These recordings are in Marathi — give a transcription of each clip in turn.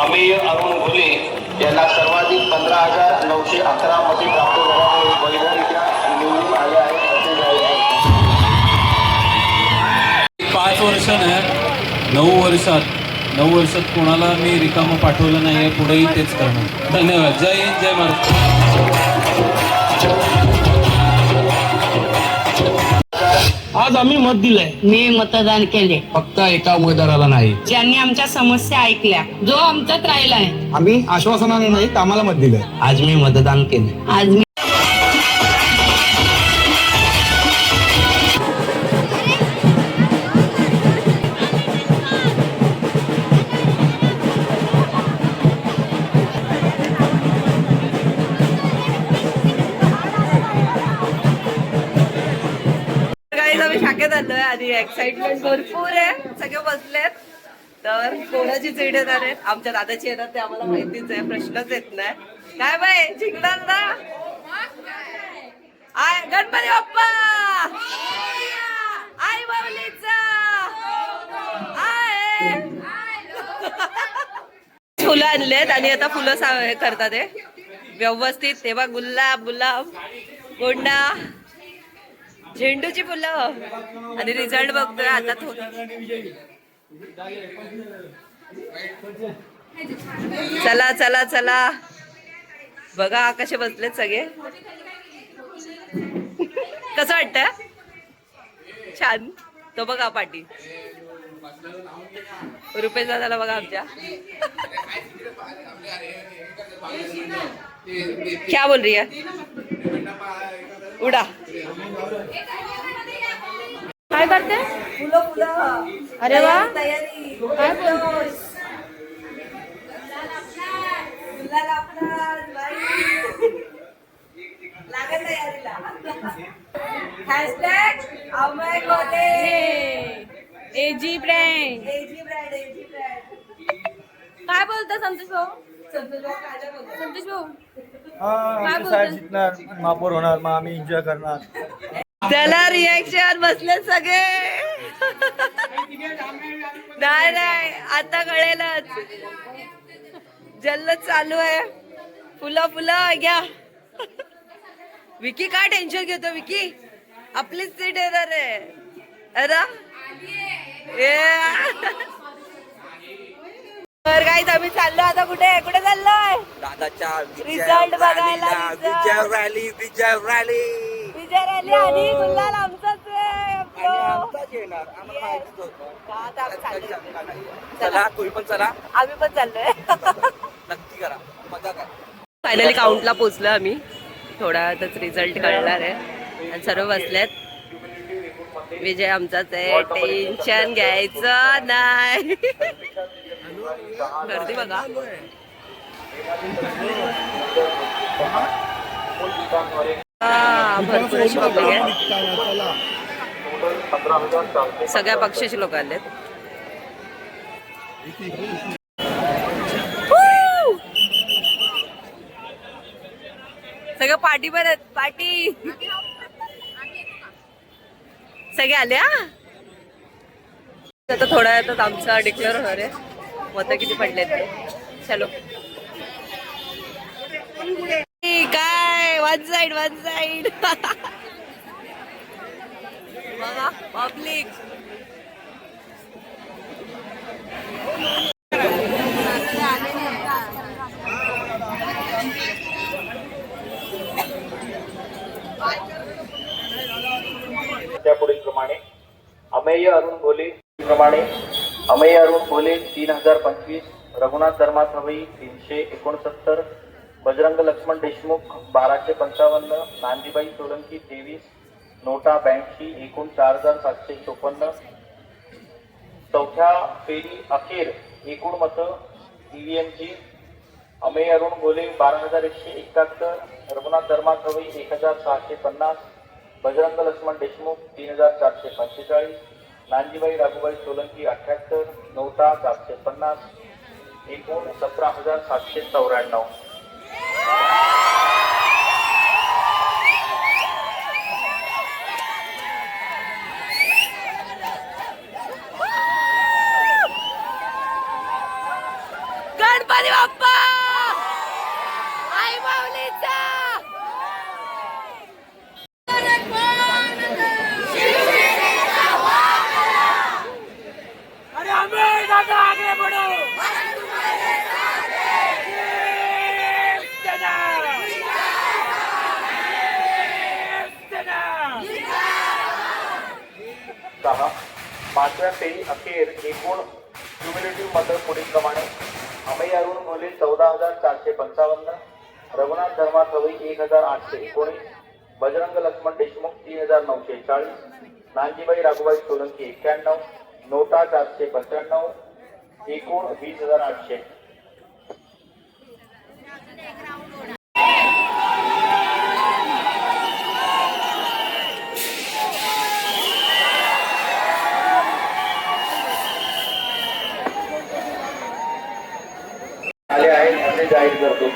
अमेय अरुण घुले यांना सर्वाधिक पंधरा हजार नऊशे अकरा मते प्राप्त झाल्यामुळे वैधरित्या निवडून आले आहेत असे जाहीर आहे. पाच वर्ष नऊ वर्षात नऊ वर्षात कोणाला मी रिकामं पाठवलं नाही आहे पुढेही तेच करणार. धन्यवाद. जय हिंद जय महाराष्ट्र आज आम्ही मत दिलंय. मी मतदान केले. फक्त एका उमेदवाराला नाही. ज्यांनी आमच्या समस्या ऐकल्या जो आमच्यात राहिलाय. आम्ही आश्वासनाने नाही कामाला मत दिलंय. आज मी मतदान केले आज मी आणि एक्साइटमेंट भरपूर आहे. सगळे बसलेत. तर कोणाची सीट येणार आहेत आमच्या दादाची येणार ते आम्हाला माहितीच आहे. प्रश्नच येत नाही. काय बाय जिंकणार ना? आय गणपती बाप्पा! आई बाबलीचा आय! फुलं आणलेत आणि आता फुलं सा- हे करतात हे. व्यवस्थित तेव्हा गुलाब गुलाब गोंडा. झेंडूची फुलं. आणि रिझल्ट बघतोय आता तो. चला चला चला. बघा कसे बसलेत सगळे. कसं वाटत छान. तो बघा पाटी. रुपेश दादाला बघा आमच्या. क्या बोल रही है? उडा. काय करते? फुलं फुलं अरे वा. तयारी काय एजी ब्रँड काय बोलतो संतोष भाऊ संतोष भाऊ. हा, साहेब? जिंकणार महापौर होणार मग आम्ही एन्जॉय करणार. त्याला रिएक्शन बसले सगळे. नाही नाही आता कळेलच. जल्लोष चालू आहे. फुलं फुलं घ्या. विकी काय टेन्शन घेतो विकी? आपलीच सीट येणार आहे. अरे? तर आम्ही चाललो. आता कुठे? कुठे चाललोय? दादाच्या Result बघायला, result. रॅली विजय रॅली विजय रॅली आणि गुलाल आमचाच आहे. आपलं. येणार. आम्हाला माहितीच होतं. का आता आम्ही चाललोय. चला. तुम्ही पण चला. आम्ही पण चाललोय. नक्की करा. मजा करा. फायनली काउंटला पोहोचलो आम्ही. थोड्या वेळातच रिझल्ट कळणार आहे. आणि सर्व बसलेत. विजय आमचाच आहे. टेन्शन घ्यायचं नाही. गर्दी बघा. हा, भरपूर अशी पब्लिक आहे. सगळ्या पक्षाचे लोक आलेत. Woo! सगळं पार्टी पण आहेत. पार्टी. सगळे आले हा? आता थोड्या वेळातच आमचा डिक्लेअर होणार आहे. मत किती पडलेत ते? चलो. काय? वन साइड वन साइड बघा पब्लिक त्यापुढील प्रमाणे अमेय अरुण भोले प्रमाणे अमेय अरुण भोले तीन हजार पंचवीस रघुनाथ धर्मासवई तीनशे एकोणसत्तर बजरंग लक्ष्मण देशमुख बाराशे पंचावन्न नांदीबाई सोलंकी तेवीस नोटा ब्याऐंशी एकूण चार हजार सातशे चोपन्न. चौथ्या फेरी अखेर एकूण मतं ईव्हीएमची. अमेय अरुण भोले बारा हजार एकशे एकाहत्तर रघुनाथ धर्मासवई एक हजार सहाशे पन्नास बजरंग लक्ष्मण देशमुख तीन हजार चारशे पंचेचाळीस. नांदीबाई राघुबाई सोलंकी अठ्याहत्तर नौता सातशे पन्नास एकूण सतरा हजार सातशे चौऱ्याण्णव गणपती गणपती बाप्पा आई माऊलीचा सहा पाचव्या फेरी अखेर एकूण क्युम्युलेटिव्ह मतं पुढील प्रमाणे अमय अरुण घोले चौदा हजार चारशे पंचावन्न रघुनाथ धर्मा सवई एक हजार आठशे एकोणीस बजरंग लक्ष्मण देशमुख तीन हजार नऊशे चाळीस नानजीबाई राघुबाई सोलंकी एक्क्याण्णव नोटा चारशे पंच्याण्णव एकूण वीस हजार आठशे. जाहीर करतो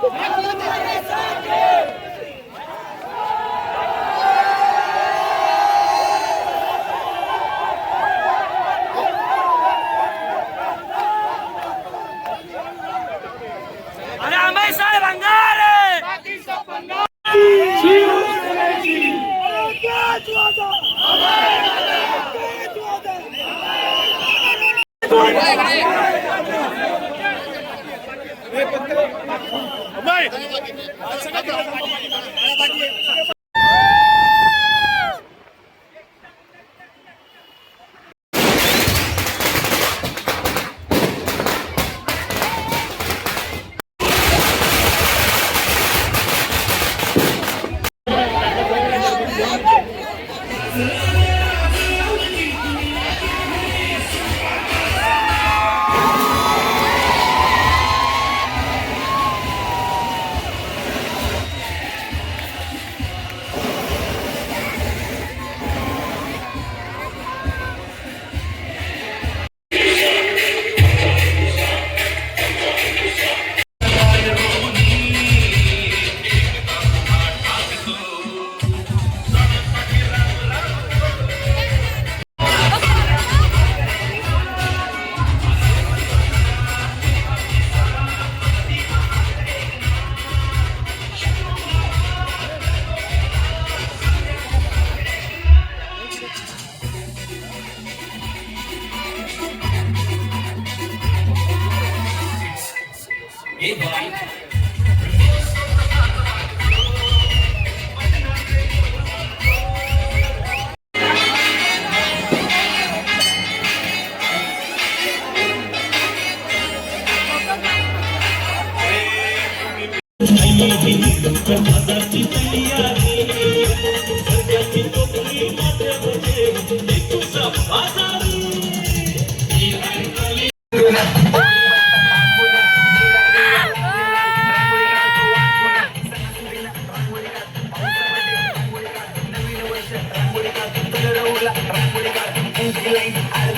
Thank you.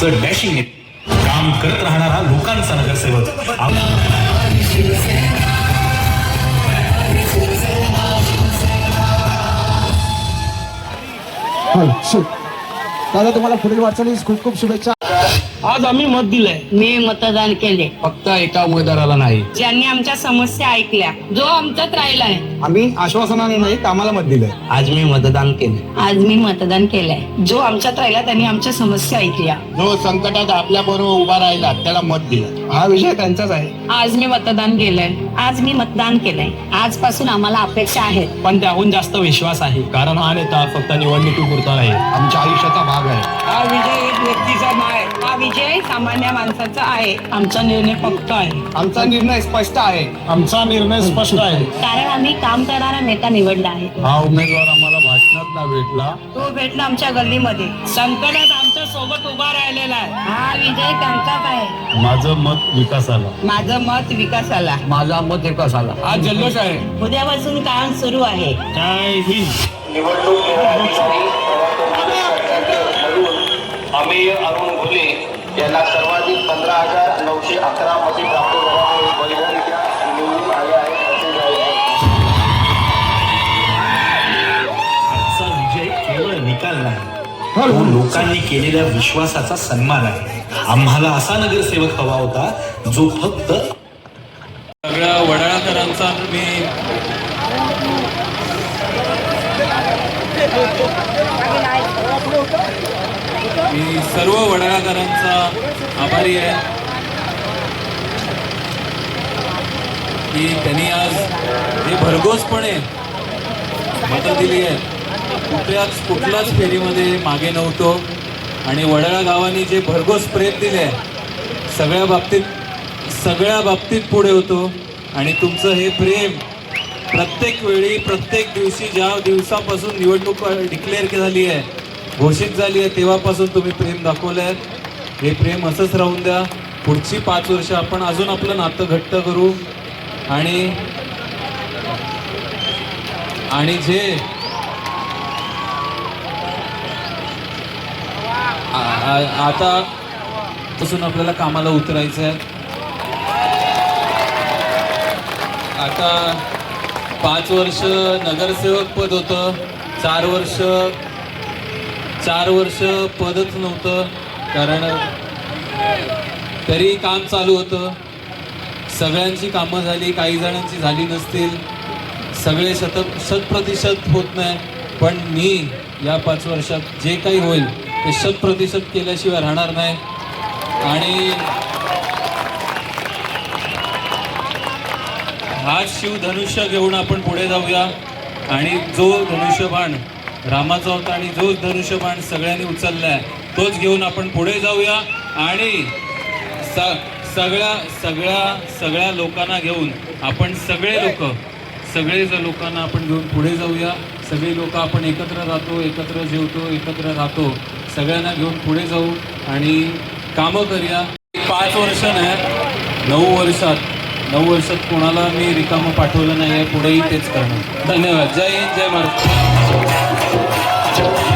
आमचं डॅशिंग काम करत राहणारा लोकांचा नगरसेवक. दादा तुम्हाला पुढील वाटचालीस खूप खूप शुभेच्छा. आज आम्ही मत दिलंय. मी मतदान केले फक्त एका उमेदवाराला नाही. ज्यांनी आमच्या समस्या ऐकल्या जो आमच्यात राहिलाय. आम्ही आश्वासनाने नाही कामाला मत दिलंय. आज मी मतदान केले. आज मी मतदान केलंय. जो आमच्यात राहिला त्यांनी आमच्या समस्या ऐकल्या. जो संकटात आपल्या बरोबर उभा राहिला त्याला मत दिलं. हा विषय त्यांचाच आहे. आज मी मतदान केलंय. आज मी मतदान केलंय. आजपासून आम्हाला अपेक्षा आहेत. पण त्याहून जास्त विश्वास आहे. कारण हा नेता फक्त निवडणुकीपुरता नाही आमच्या आयुष्याचा भाग आहे. हा विजय एक व्यक्तीचा नाही हा विजय सामान्य माणसाचा आहे. आमचा निर्णय पक्का आहे. आमचा निर्णय स्पष्ट आहे. आमचा निर्णय स्पष्ट आहे. कारण आम्ही काम करणारा नेता निवडला आहे. हा उमेदवार आम्हाला भाषणात ना भेटला. तो भेटला आमच्या गल्लीमध्ये. संकटात आमच्यासोबत उभा राहिलेला आहे. हा विजय त्यांचाच आहे. माझं मत विकासाला माझं मत विकासाला माझा मत विकासाला आज जल्लोष आहे. उद्यापासून काम सुरू आहे. हिंद. निवडणूक निर्णय अधिकारी मधून अमेय अरुण घुले यांना सर्वाधिक पंधरा हजार नऊशे अकरा मते प्राप्त झाल्यामुळे निवडून आले आहेत असे जाहीर झाले. आजचा विजय केवळ निकाल नाही तो लोकांनी केलेल्या विश्वासाचा सन्मान आहे आम्हाला असा नगरसेवक हवा होता जो फक्त सगळ्या वडाळकरांचा मी मी सर्व वडाळाकरांचा आभारी आहे. की त्यांनी आज जे भरघोसपणे मदत दिली आहे कुठल्याच कुठल्याच फेरीमध्ये मागे नव्हतो. आणि वडाळा गावाने जे भरघोस प्रेम दिले आहे सगळ्या बाबतीत सगळ्या बाबतीत पुढे होतो. आणि तुमचं हे प्रेम प्रत्येक वेळी प्रत्येक दिवशी ज्या दिवसापासून निवडणूक डिक्लेअर झाली आहे घोषित झाली आहे. तेव्हापासून तुम्ही प्रेम दाखवलं आहे हे प्रेम असंच राहून द्या. पुढची पाच वर्ष आपण अजून आपलं नातं घट्ट करू. आणि आणि जे आता पासून आपल्याला कामाला उतरायचं आहे. आता पाच वर्ष नगरसेवक पद होतं. चार वर्ष चार वर्ष पदच नव्हतं कारण तरी काम चालू होतं. सगळ्यांची कामं झाली काही जणांची झाली नसतील. सगळे शत शतप्रतिशत होत नाही. पण मी या पाच वर्षात जे काही होईल ते शतप्रतिशत केल्याशिवाय राहणार नाही. आणि हा शिवधनुष्य घेऊन आपण पुढे जाऊया. आणि जो धनुष्यबाण रामाचा होता आणि जो धनुष्यबाण सगळ्यांनी उचललाय तोच घेऊन आपण पुढे जाऊया आणि स सगळ्या सगळ्या सगळ्या लोकांना घेऊन आपण सगळे लोक सगळे जर लोकांना आपण घेऊन पुढे जाऊया. सगळी लोक आपण एकत्र राहतो एकत्र जेवतो एकत्र राहतो. सगळ्यांना घेऊन पुढे जाऊ आणि कामं करूया. पाच वर्ष नाही नऊ वर्षात नऊ वर्षात कोणाला मी रिकामं पाठवलं नाही आहे पुढेही तेच करणार. धन्यवाद. जय हिंद जय महाराष्ट्र हे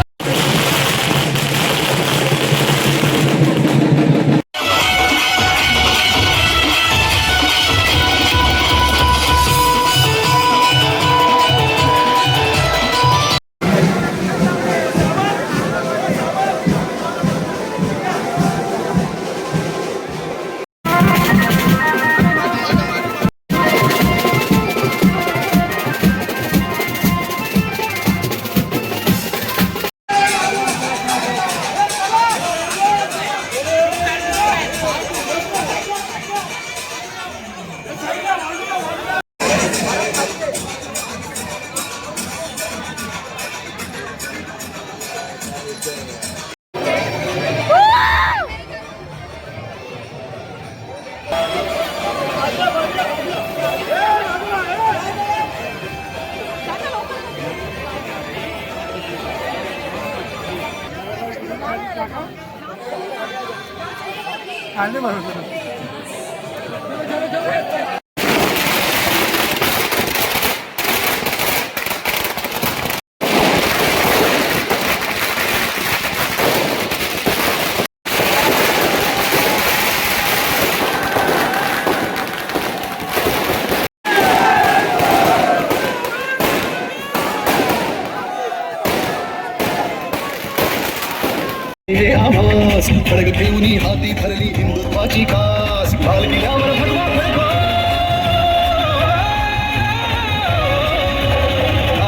आभास खडग घेऊन हाती धरली हिंदुत्वाची कास. लाल किल्ल्यावर भगवा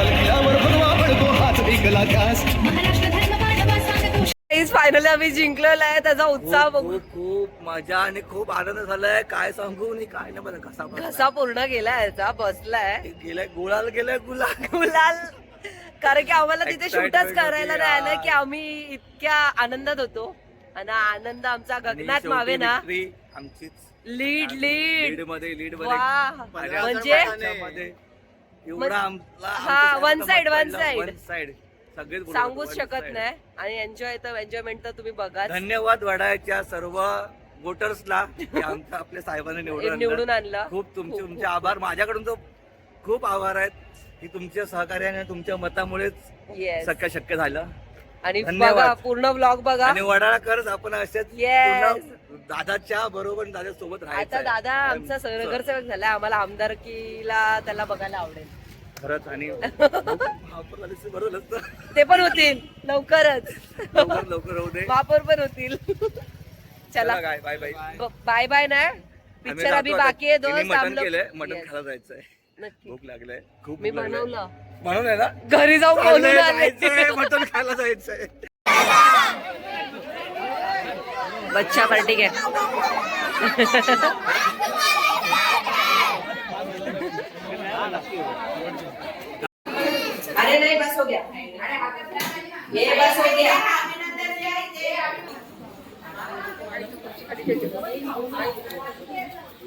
किल्ल्यावर भगवा फडको हाच फायनली आम्ही जिंकलेला आहे त्याचा उत्साह बघू खूप खूप मजा आणि खूप आनंद झालाय. काय सांगू आणि काय नाही बरं कसा बसला. घसा पूर्ण गेलाय याचा बसलाय. गेलाय गुलाल गेलाय गुलाल. गुलाल. कारण की आम्हाला तिथे शूटच करायला नाही आलं. की आम्ही इतक्या आनंदात होतो. आणि आनंद आमचा गगनात मावे ना आमचीच. Lead lead lead. मध्ये लीड वा. मध्ये म्हणजे हा, one side, one side. One side सगळेच बोलत होते, सांगूच one शकत side. नाही. आणि एन्जॉय तर एन्जॉयमेंट तर तुम्ही बघा धन्यवाद वडाळ्याच्या सर्व वोटर्सला की आमच्या आपल्या साहेबांनी निवडून निवडून आणलं. आणलं. खूप तुमचे खूप, तुमचे आभार. माझ्याकडून तर खूप आभार आहेत. की तुमच्या सहकार्याने तुमच्या मतामुळेच येस शक्य शक्य झालं. आणि धन्यवाद. बघा पूर्ण ब्लॉग बघा. आणि वडाळाकरच आपण असेच Yes. पूर्ण दादाच्या बरोबर दादा सोबत आता राहायचं दादा आमचा नगरसेवक झाला आम्हाला आमदारकीला त्याला बघायला आवडेल. खरंच आणि महापौर झाले असते बरं झालं असतं. ते पण होतील. लवकरच. लवकर लवकर होऊ दे. महापौर पण होतील. चला. काय बाय बाय बाय बाय नाही पिक्चर अभी बाकी आहे. दोस्त मटन केलंय. मटन Yes, खायला जायचंय. नक्की. भूक लागलंय. खूप मी भूक लागलंय. बनवलं. म्हणून आहे ना? घरी जाऊन बोलून चाललंय, आले जायचंय, मटण खायला जायचंय. बच्चा पार्टी घ्या. अरे नाही बस हो गया. ये बस हो गया.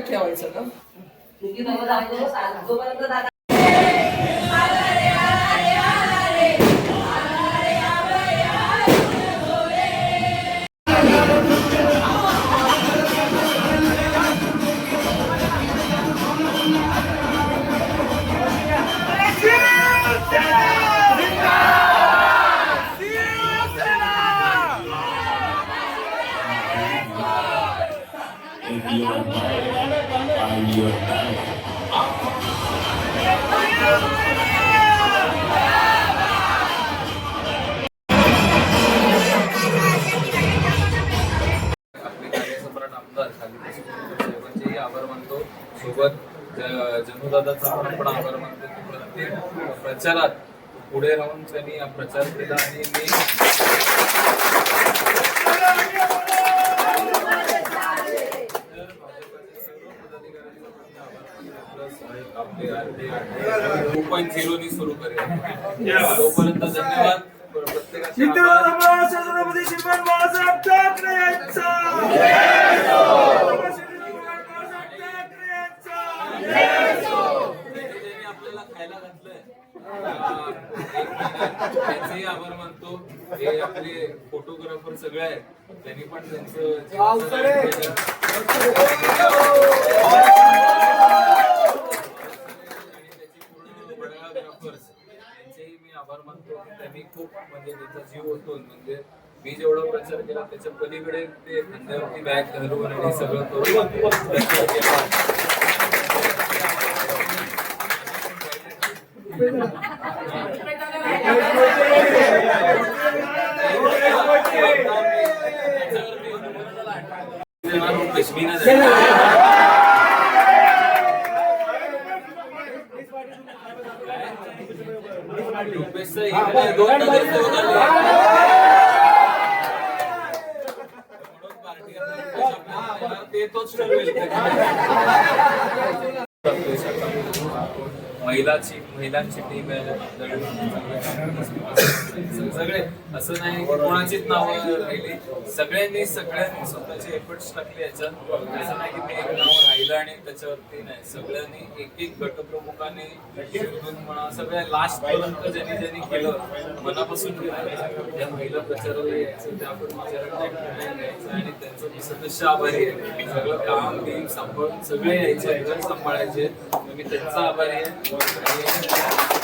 ठेवायचं का? आमदार खाली साहेबांचेही आभार मानतो. सोबत जनुदादाचा पण आभार मानतो प्रत्येक प्रचारात पुढे राहून त्यांनी प्रचार केला आणि मी टू पॉईंट झिरो नी सुरू करेल तोपर्यंत धन्यवाद. प्रत्येकाचे आभार. त्यांनी आपल्याला खायला घातलंय. त्यांचेही आभार मानतो हे आपले फोटोग्राफर सगळे आहेत त्यांनी पण त्यांचं त्याच्या पलीकडे ते खांद्यावरती बॅग घालून आणि सगळं करून महिलाची महिलांची टीम आहे सगळे असं नाही कोणाचीच नावं राहिली. सगळ्यांनी सगळ्यांनी स्वतःचे एफर्ट्स टाकले याच्यात. असं नाही की मी एक नाव राहिलं आणि त्याच्यावरती नाही. सगळ्यांनी एक एक गटप्रमुखाने शोधून म्हणा सगळ्या लास्ट पर्यंत ज्यांनी ज्यांनी केलं मनापासून केलं त्या महिला प्रचाराला यायचं त्या आपण आणि त्यांचं मी सदस्य आभारी आहे. सगळं काम टीम सांभाळून सगळे यायचे सांभाळायचे. मी त्यांचा आभारी आहे. आणि